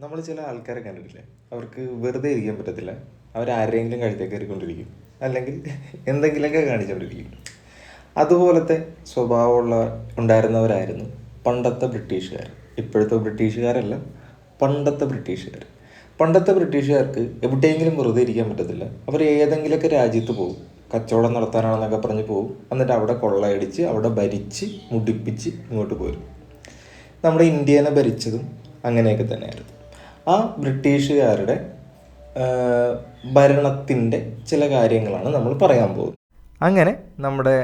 നമ്മൾ ചില ആൾക്കാരെ കണ്ടിട്ടില്ലേ? അവർക്ക് വെറുതെ ഇരിക്കാൻ പറ്റത്തില്ല. അവർ ആരെങ്കിലും കഴുത്തേ കയറിക്കൊണ്ടിരിക്കും. അല്ലെങ്കിൽ എന്തെങ്കിലുമൊക്കെ കാണിച്ചുകൊണ്ടിരിക്കും അതുപോലത്തെ സ്വഭാവമുള്ള ഉണ്ടായിരുന്നവരായിരുന്നു പണ്ടത്തെ ബ്രിട്ടീഷുകാർ. ഇപ്പോഴത്തെ ബ്രിട്ടീഷുകാരല്ല പണ്ടത്തെ ബ്രിട്ടീഷുകാർ. പണ്ടത്തെ ബ്രിട്ടീഷുകാർക്ക് എവിടെയെങ്കിലും വെറുതെ ഇരിക്കാൻ പറ്റത്തില്ല. അവർ ഏതെങ്കിലുമൊക്കെ രാജ്യത്ത് പോകും. കച്ചവടം നടത്താനാണെന്നൊക്കെ പറഞ്ഞ് പോകും. എന്നിട്ട് അവിടെ കൊള്ളയടിച്ച് അവിടെ ഭരിച്ച് മുടിപ്പിച്ച് ഇങ്ങോട്ട് പോരും. നമ്മുടെ ഇന്ത്യനെ ഭരിച്ചതും അങ്ങനെയൊക്കെ തന്നെയായിരുന്നു. ആ ബ്രിട്ടീഷുകാരുടെ ഭരണത്തിന്റെ ചില കാര്യങ്ങളാണ് നമ്മൾ പറയാൻ പോകുന്നത്. അങ്ങനെ നമ്മുടെ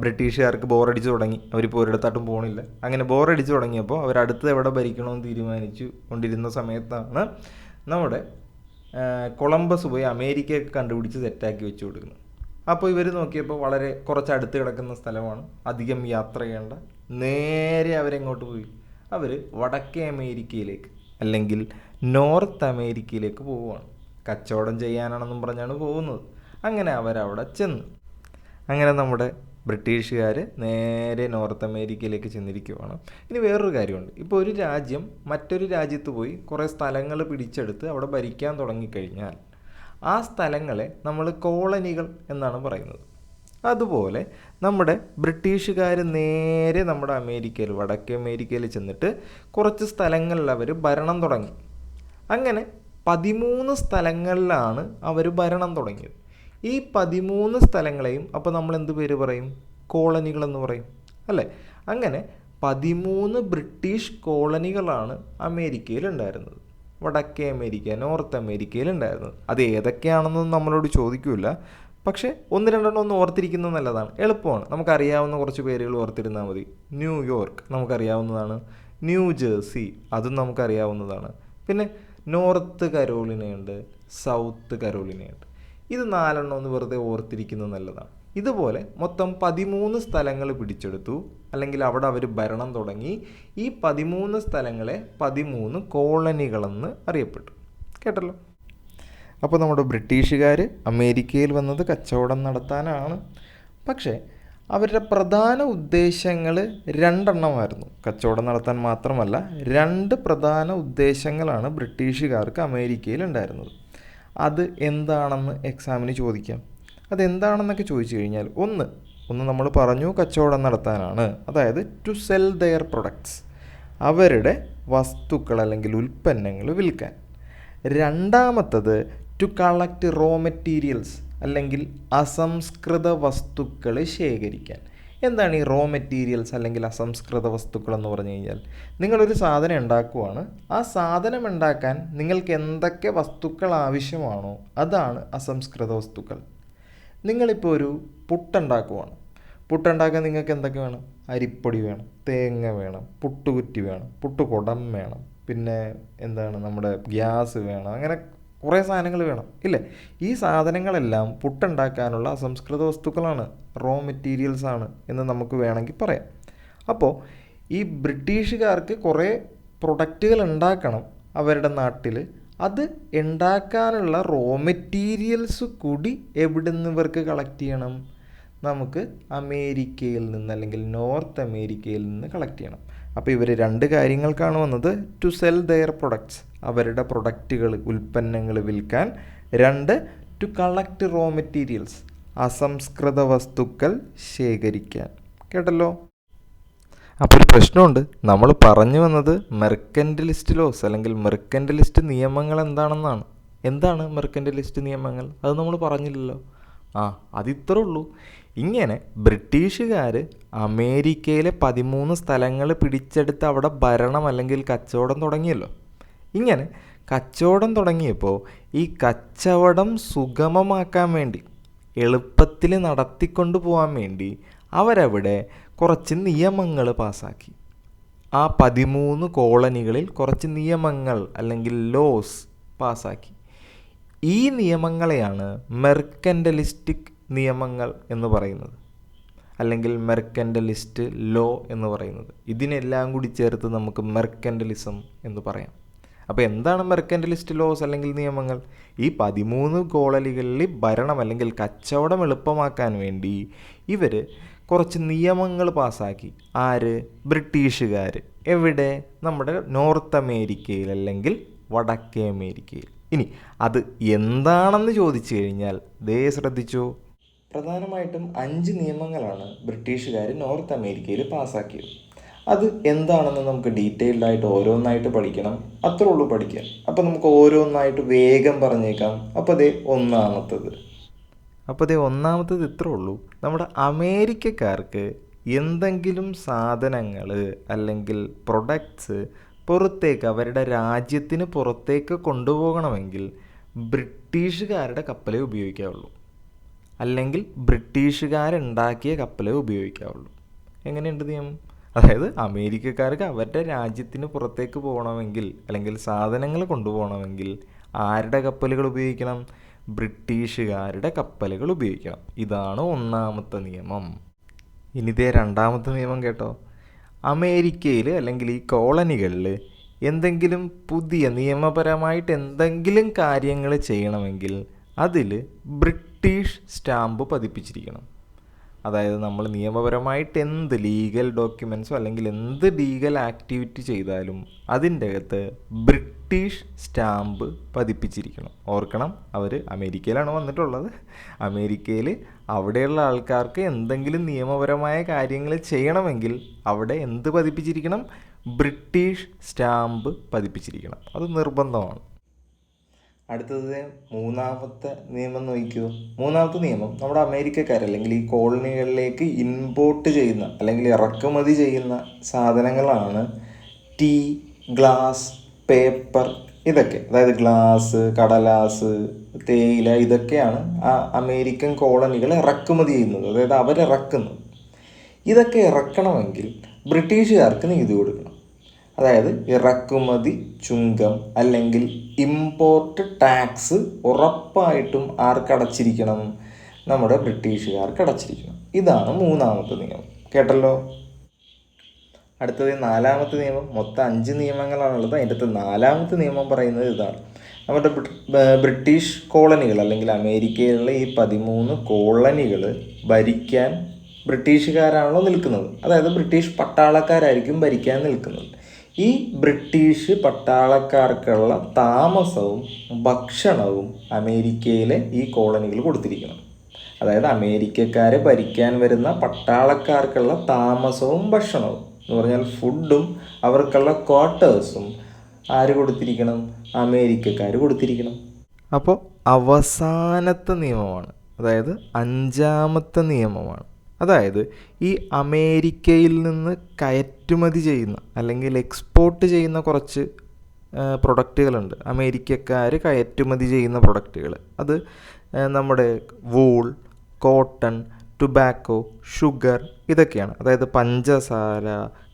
ബ്രിട്ടീഷുകാർക്ക് ബോറടിച്ച് തുടങ്ങി. അവരിപ്പോൾ ഒരിടത്തായിട്ടും പോകണില്ല അങ്ങനെ ബോറടിച്ച് തുടങ്ങിയപ്പോൾ അവർ അടുത്ത് എവിടെ ഭരിക്കണമെന്ന് തീരുമാനിച്ചു കൊണ്ടിരുന്ന സമയത്താണ് നമ്മുടെ കൊളംബസ് പോയി അമേരിക്കയൊക്കെ കണ്ടുപിടിച്ച് സെറ്റാക്കി വെച്ച് കൊടുക്കുന്നത്. അപ്പോൾ ഇവർ നോക്കിയപ്പോൾ വളരെ കുറച്ച് അടുത്ത് കിടക്കുന്ന സ്ഥലമാണ്. അധികം യാത്ര ചെയ്യേണ്ട. നേരെ അവരെങ്ങോട്ട് പോയി? അവർ വടക്കേ അമേരിക്കയിലേക്ക്. അല്ലെങ്കിൽ നോർത്ത് അമേരിക്കയിലേക്ക് പോവുകയാണ്. കച്ചവടം ചെയ്യാനാണെന്നും പറഞ്ഞാണ് പോകുന്നത്. അങ്ങനെ അവരവിടെ ചെന്നു. അങ്ങനെ നമ്മുടെ ബ്രിട്ടീഷുകാർ നേരെ നോർത്ത് അമേരിക്കയിലേക്ക് ചെന്നിരിക്കുവാണ്. ഇനി വേറൊരു കാര്യമുണ്ട്. ഇപ്പോൾ ഒരു രാജ്യം മറ്റൊരു രാജ്യത്ത് പോയി കുറേ സ്ഥലങ്ങൾ പിടിച്ചെടുത്ത് അവിടെ ഭരിക്കാൻ തുടങ്ങിക്കഴിഞ്ഞാൽ ആ സ്ഥലങ്ങളെ നമ്മൾ കോളനികൾ എന്നാണ് പറയുന്നത്. അതുപോലെ നമ്മുടെ ബ്രിട്ടീഷുകാർ നേരെ നമ്മുടെ അമേരിക്കയിൽ വടക്കേ അമേരിക്കയിൽ ചെന്നിട്ട് കുറച്ച് സ്ഥലങ്ങളിൽ അവർ ഭരണം തുടങ്ങി. അങ്ങനെ പതിമൂന്ന് സ്ഥലങ്ങളിലാണ് അവർ ഭരണം തുടങ്ങിയത്. ഈ പതിമൂന്ന് സ്ഥലങ്ങളെയും അപ്പോൾ നമ്മൾ എന്ത് പേര് പറയും? കോളനികളെന്ന് പറയും അല്ലേ? അങ്ങനെ പതിമൂന്ന് ബ്രിട്ടീഷ് കോളനികളാണ് അമേരിക്കയിൽ ഉണ്ടായിരുന്നത്. വടക്കേ അമേരിക്ക നോർത്ത് അമേരിക്കയിൽ ഉണ്ടായിരുന്നത്. അത് ഏതൊക്കെയാണെന്നൊന്നും നമ്മളോട് ചോദിക്കില്ല പക്ഷേ ഒന്ന് രണ്ടെണ്ണം ഒന്ന് ഓർത്തിരിക്കുന്നത് നല്ലതാണ്. എളുപ്പമാണ്. നമുക്കറിയാവുന്ന കുറച്ച് പേരുകൾ ഓർത്തിരുന്നാൽ മതി. ന്യൂയോർക്ക് നമുക്കറിയാവുന്നതാണ്. ന്യൂ ജേഴ്സി അതും നമുക്കറിയാവുന്നതാണ്. പിന്നെ നോർത്ത് കരോളിനയുണ്ട് സൗത്ത് കരോളിനയുണ്ട്. ഇത് നാലെണ്ണം ഒന്ന് വെറുതെ ഓർത്തിരിക്കുന്നത് നല്ലതാണ്. ഇതുപോലെ മൊത്തം പതിമൂന്ന് സ്ഥലങ്ങൾ പിടിച്ചെടുത്തു. അല്ലെങ്കിൽ അവിടെ അവർ ഭരണം തുടങ്ങി. ഈ പതിമൂന്ന് സ്ഥലങ്ങളെ പതിമൂന്ന് കോളനികളെന്ന് അറിയപ്പെട്ടു. കേട്ടല്ലോ? അപ്പോൾ നമ്മുടെ ബ്രിട്ടീഷുകാർ അമേരിക്കയിൽ വന്നത് കച്ചവടം നടത്താനാണ്. പക്ഷേ അവരുടെ പ്രധാന ഉദ്ദേശങ്ങൾ രണ്ടെണ്ണമായിരുന്നു. കച്ചവടം നടത്താൻ മാത്രമല്ല രണ്ട് പ്രധാന ഉദ്ദേശങ്ങളാണ് ബ്രിട്ടീഷുകാർക്ക് അമേരിക്കയിൽ ഉണ്ടായിരുന്നത്. അത് എന്താണെന്ന് എക്സാമിന് ചോദിക്കാം. അതെന്താണെന്നൊക്കെ ചോദിച്ചു കഴിഞ്ഞാൽ ഒന്ന് ഒന്ന് നമ്മൾ പറഞ്ഞു കച്ചവടം നടത്താനാണ്. അതായത് ടു സെൽ ദെയർ പ്രൊഡക്ട്സ് അവരുടെ വസ്തുക്കൾ അല്ലെങ്കിൽ ഉൽപ്പന്നങ്ങൾ വിൽക്കാൻ. രണ്ടാമത്തത് ടു കളക്ട് റോ മെറ്റീരിയൽസ് അല്ലെങ്കിൽ അസംസ്കൃത വസ്തുക്കൾ ശേഖരിക്കാൻ. എന്താണ് ഈ റോ മെറ്റീരിയൽസ് അല്ലെങ്കിൽ അസംസ്കൃത വസ്തുക്കൾ എന്ന് പറഞ്ഞു കഴിഞ്ഞാൽ? നിങ്ങളൊരു സാധനം ഉണ്ടാക്കുവാണ്. ആ സാധനം ഉണ്ടാക്കാൻ നിങ്ങൾക്ക് എന്തൊക്കെ വസ്തുക്കൾ ആവശ്യമാണോ അതാണ് അസംസ്കൃത വസ്തുക്കൾ. നിങ്ങളിപ്പോൾ ഒരു പുട്ടുണ്ടാക്കുവാണ് പുട്ടുണ്ടാക്കാൻ നിങ്ങൾക്ക് എന്തൊക്കെ വേണം? അരിപ്പൊടി വേണം തേങ്ങ വേണം പുട്ടുകുറ്റി വേണം പുട്ടുകുടം വേണം പിന്നെ എന്താണ് നമ്മുടെ ഗ്യാസ് വേണം അങ്ങനെ കുറേ സാധനങ്ങൾ വേണം. ഇല്ലേ? ഈ സാധനങ്ങളെല്ലാം പുട്ടുണ്ടാക്കാനുള്ള അസംസ്കൃത വസ്തുക്കളാണ്. റോ മെറ്റീരിയൽസ് ആണ് എന്ന് നമുക്ക് വേണമെങ്കിൽ പറയാം. അപ്പോൾ ഈ ബ്രിട്ടീഷുകാർക്ക് കുറേ പ്രൊഡക്റ്റുകൾ ഉണ്ടാക്കണം അവരുടെ നാട്ടിൽ. അത് ഉണ്ടാക്കാനുള്ള റോ മെറ്റീരിയൽസ് കൂടി എവിടുന്ന് ഇവർക്ക് കളക്ട് ചെയ്യണം? നമുക്ക് അമേരിക്കയിൽ നിന്ന് അല്ലെങ്കിൽ നോർത്ത് അമേരിക്കയിൽ നിന്ന് കളക്ട് ചെയ്യണം. അപ്പോൾ ഇവർ രണ്ട് കാര്യങ്ങൾക്കാണ് വന്നത്. ടു സെൽ ദെയർ പ്രൊഡക്ട്സ് അവരുടെ പ്രൊഡക്റ്റുകൾ ഉൽപ്പന്നങ്ങൾ വിൽക്കാൻ. രണ്ട് ടു കളക്ട് റോ മെറ്റീരിയൽസ് അസംസ്കൃത വസ്തുക്കൾ ശേഖരിക്കാൻ. കേട്ടല്ലോ? അപ്പോൾ ഒരു പ്രശ്നമുണ്ട്. നമ്മൾ പറഞ്ഞു വന്നത് മെർക്കന്റലിസ്റ്റ് ലോസ് അല്ലെങ്കിൽ മെർക്കന്റലിസ്റ്റ് നിയമങ്ങൾ എന്താണെന്നാണ്. എന്താണ് മെർക്കന്റലിസ്റ്റ് നിയമങ്ങൾ? അത് നമ്മൾ പറഞ്ഞില്ലല്ലോ. ആ അതിത്രേ ഉള്ളൂ. ഇങ്ങനെ ബ്രിട്ടീഷുകാർ അമേരിക്കയിലെ പതിമൂന്ന് സ്ഥലങ്ങൾ പിടിച്ചെടുത്ത് അവിടെ ഭരണം അല്ലെങ്കിൽ കച്ചവടം തുടങ്ങിയല്ലോ. ഇങ്ങനെ കച്ചവടം തുടങ്ങിയപ്പോൾ ഈ കച്ചവടം സുഗമമാക്കാൻ വേണ്ടി എളുപ്പത്തിൽ നടത്തിക്കൊണ്ട് പോകാൻ വേണ്ടി അവരവിടെ കുറച്ച് നിയമങ്ങൾ പാസ്സാക്കി ആ പതിമൂന്ന് കോളനികളിൽ കുറച്ച് നിയമങ്ങൾ അല്ലെങ്കിൽ ലോസ് പാസ്സാക്കി ഈ നിയമങ്ങളെയാണ് മെർക്കന്റലിസ്റ്റിക് നിയമങ്ങൾ എന്ന് പറയുന്നത്. അല്ലെങ്കിൽ മെർക്കന്റലിസ്റ്റ് ലോ എന്ന് പറയുന്നത്. ഇതിനെല്ലാം കൂടി ചേർത്ത് നമുക്ക് മെർക്കന്റലിസം എന്ന് പറയാം. അപ്പോൾ എന്താണ് മെർക്കന്റലിസ്റ്റ് ലോസ് അല്ലെങ്കിൽ നിയമങ്ങൾ? ഈ പതിമൂന്ന് കോളനികളിൽ ഭരണം അല്ലെങ്കിൽ കച്ചവടം എളുപ്പമാക്കാൻ വേണ്ടി ഇവർ കുറച്ച് നിയമങ്ങൾ പാസ്സാക്കി. ആര്? ബ്രിട്ടീഷുകാർ എവിടെ? നമ്മുടെ നോർത്ത് അമേരിക്കയിൽ അല്ലെങ്കിൽ വടക്കേ അമേരിക്കയിൽ. ഇനി അത് എന്താണെന്ന് ചോദിച്ചു കഴിഞ്ഞാൽ ദേ ശ്രദ്ധിച്ചോ? പ്രധാനമായിട്ടും അഞ്ച് നിയമങ്ങളാണ് ബ്രിട്ടീഷുകാർ നോർത്ത് അമേരിക്കയിൽ പാസ്സാക്കിയത്. അത് എന്താണെന്ന് നമുക്ക് ഡീറ്റെയിൽഡ് ആയിട്ട് ഓരോന്നായിട്ട് പഠിക്കണം. അത്രേ ഉള്ളൂ പഠിക്കാൻ. അപ്പം നമുക്ക് ഓരോന്നായിട്ട് വേഗം പറഞ്ഞേക്കാം. അപ്പോൾ അതേ ഒന്നാമത്തത്. അപ്പോൾ അതേ ഒന്നാമത്തത് ഇത്രേ ഉള്ളൂ. നമ്മുടെ അമേരിക്കക്കാർക്ക് എന്തെങ്കിലും സാധനങ്ങൾ അല്ലെങ്കിൽ പ്രൊഡക്ട്സ് പുറത്തേക്ക് അവരുടെ രാജ്യത്തിന് പുറത്തേക്ക് കൊണ്ടുപോകണമെങ്കിൽ ബ്രിട്ടീഷുകാരുടെ കപ്പലേ ഉപയോഗിക്കാവുള്ളൂ. അല്ലെങ്കിൽ ബ്രിട്ടീഷുകാരുണ്ടാക്കിയ കപ്പലേ ഉപയോഗിക്കാവുള്ളൂ. എങ്ങനെയുണ്ട് നിയമം? അതായത് അമേരിക്കക്കാർക്ക് അവരുടെ രാജ്യത്തിന് പുറത്തേക്ക് പോകണമെങ്കിൽ അല്ലെങ്കിൽ സാധനങ്ങൾ കൊണ്ടുപോകണമെങ്കിൽ ആരുടെ കപ്പലുകൾ ഉപയോഗിക്കണം? ബ്രിട്ടീഷുകാരുടെ കപ്പലുകൾ ഉപയോഗിക്കണം. ഇതാണ് ഒന്നാമത്തെ നിയമം. ഇനിതേ രണ്ടാമത്തെ നിയമം കേട്ടോ. അമേരിക്കയിൽ അല്ലെങ്കിൽ ഈ കോളനികളിൽ എന്തെങ്കിലും പുതിയ നിയമപരമായിട്ട് എന്തെങ്കിലും കാര്യങ്ങൾ ചെയ്യണമെങ്കിൽ അതിൽ ബ്രിട്ടീഷ് സ്റ്റാമ്പ് പതിപ്പിച്ചിരിക്കണം. അതായത് നമ്മൾ നിയമപരമായിട്ട് എന്ത് ലീഗൽ ഡോക്യുമെൻസോ അല്ലെങ്കിൽ എന്ത് ലീഗൽ ആക്ടിവിറ്റി ചെയ്താലും അതിന്റെ അകത്ത് ബ്രിട്ടീഷ് സ്റ്റാമ്പ് പതിപ്പിച്ചിരിക്കണം. ഓർക്കണം അവർ അമേരിക്കയിലാണ് വന്നിട്ടുള്ളത്. അമേരിക്കയിൽ അവിടെയുള്ള ആൾക്കാർക്ക് എന്തെങ്കിലും നിയമപരമായ കാര്യങ്ങൾ ചെയ്യണമെങ്കിൽ അവിടെ എന്ത് പതിപ്പിച്ചിരിക്കണം? British stamp പതിപ്പിച്ചിരിക്കണം. അത് നിർബന്ധമാണ്. അടുത്തത് മൂന്നാമത്തെ നിയമം നോക്കിയോ? മൂന്നാമത്തെ നിയമം നമ്മുടെ അമേരിക്കക്കാർ അല്ലെങ്കിൽ ഈ കോളനികളിലേക്ക് ഇമ്പോർട്ട് ചെയ്യുന്ന അല്ലെങ്കിൽ ഇറക്കുമതി ചെയ്യുന്ന സാധനങ്ങളാണ് ടീ ഗ്ലാസ് പേപ്പർ ഇതൊക്കെ. അതായത് ഗ്ലാസ് കടലാസ് തേയില ഇതൊക്കെയാണ് ആ അമേരിക്കൻ കോളനികൾ ഇറക്കുമതി ചെയ്യുന്നത്. അതായത് അവരിറക്കുന്നത്. ഇതൊക്കെ ഇറക്കണമെങ്കിൽ ബ്രിട്ടീഷുകാർക്ക് നീതി കൊടുക്കണം. അതായത് ഇറക്കുമതി ചുങ്കം അല്ലെങ്കിൽ ഇമ്പോർട്ട് ടാക്സ് ഉറപ്പായിട്ടും ആർക്കടച്ചിരിക്കണം. നമ്മുടെ ബ്രിട്ടീഷുകാർക്ക് അടച്ചിരിക്കണം. ഇതാണ് മൂന്നാമത്തെ നിയമം. കേട്ടല്ലോ? അടുത്തത് നാലാമത്തെ നിയമം. മൊത്തം അഞ്ച് നിയമങ്ങളാണുള്ളത്. അതിന്റെ നാലാമത്തെ നിയമം പറയുന്നത് ഇതാണ്. നമ്മുടെ ബ്രിട്ടീഷ് കോളനികൾ അല്ലെങ്കിൽ അമേരിക്കയിലുള്ള ഈ പതിമൂന്ന് കോളനികൾ ഭരിക്കാൻ ബ്രിട്ടീഷുകാരാണല്ലോ നിൽക്കുന്നത്. അതായത് ബ്രിട്ടീഷ് പട്ടാളക്കാരായിരിക്കും ഭരിക്കാൻ നിൽക്കുന്നത്. ഈ ബ്രിട്ടീഷ് പട്ടാളക്കാർക്കുള്ള താമസവും ഭക്ഷണവും അമേരിക്കയിലെ ഈ കോളനികൾ കൊടുത്തിരിക്കണം അതായത് അമേരിക്കക്കാരെ ഭരിക്കാൻ വരുന്ന പട്ടാളക്കാർക്കുള്ള താമസവും ഭക്ഷണവും എന്ന് പറഞ്ഞാൽ ഫുഡും അവർക്കുള്ള ക്വാർട്ടേഴ്സും ആര് കൊടുത്തിരിക്കണം? അമേരിക്കക്കാർ കൊടുത്തിരിക്കണം. അപ്പോൾ അവസാനത്തെ നിയമമാണ്. അതായത് അഞ്ചാമത്തെ നിയമമാണ്. അതായത് ഈ അമേരിക്കയിൽ നിന്ന് കയറ്റുമതി ചെയ്യുന്ന അല്ലെങ്കിൽ എക്സ്പോർട്ട് ചെയ്യുന്ന കുറച്ച് പ്രൊഡക്റ്റുകളുണ്ട് അമേരിക്കക്കാർ കയറ്റുമതി ചെയ്യുന്ന പ്രൊഡക്റ്റുകൾ അത് നമ്മുടെ വൂൾ കോട്ടൺ ടുബാക്കോ ഷുഗർ ഇതൊക്കെയാണ്. അതായത് പഞ്ചസാര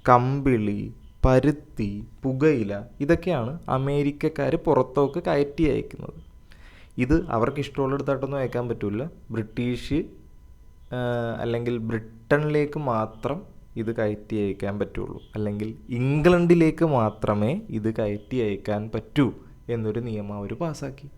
കമ്പിളി പരുത്തി പുകയില ഇതൊക്കെയാണ് അമേരിക്കക്കാർ പുറത്തോക്ക് കയറ്റി അയക്കുന്നത്. ഇത് അവർക്ക് ഇഷ്ടമുള്ളിടത്തായിട്ടൊന്നും അയക്കാൻ പറ്റില്ല ബ്രിട്ടീഷ് അല്ലെങ്കിൽ ബ്രിട്ടനിലേക്ക് മാത്രം ഇത് കയറ്റി അയക്കാൻ പറ്റുള്ളൂ. അല്ലെങ്കിൽ ഇംഗ്ലണ്ടിലേക്ക് മാത്രമേ ഇത് കയറ്റി അയക്കാൻ പറ്റൂ എന്നൊരു നിയമം അവർ പാസ്സാക്കി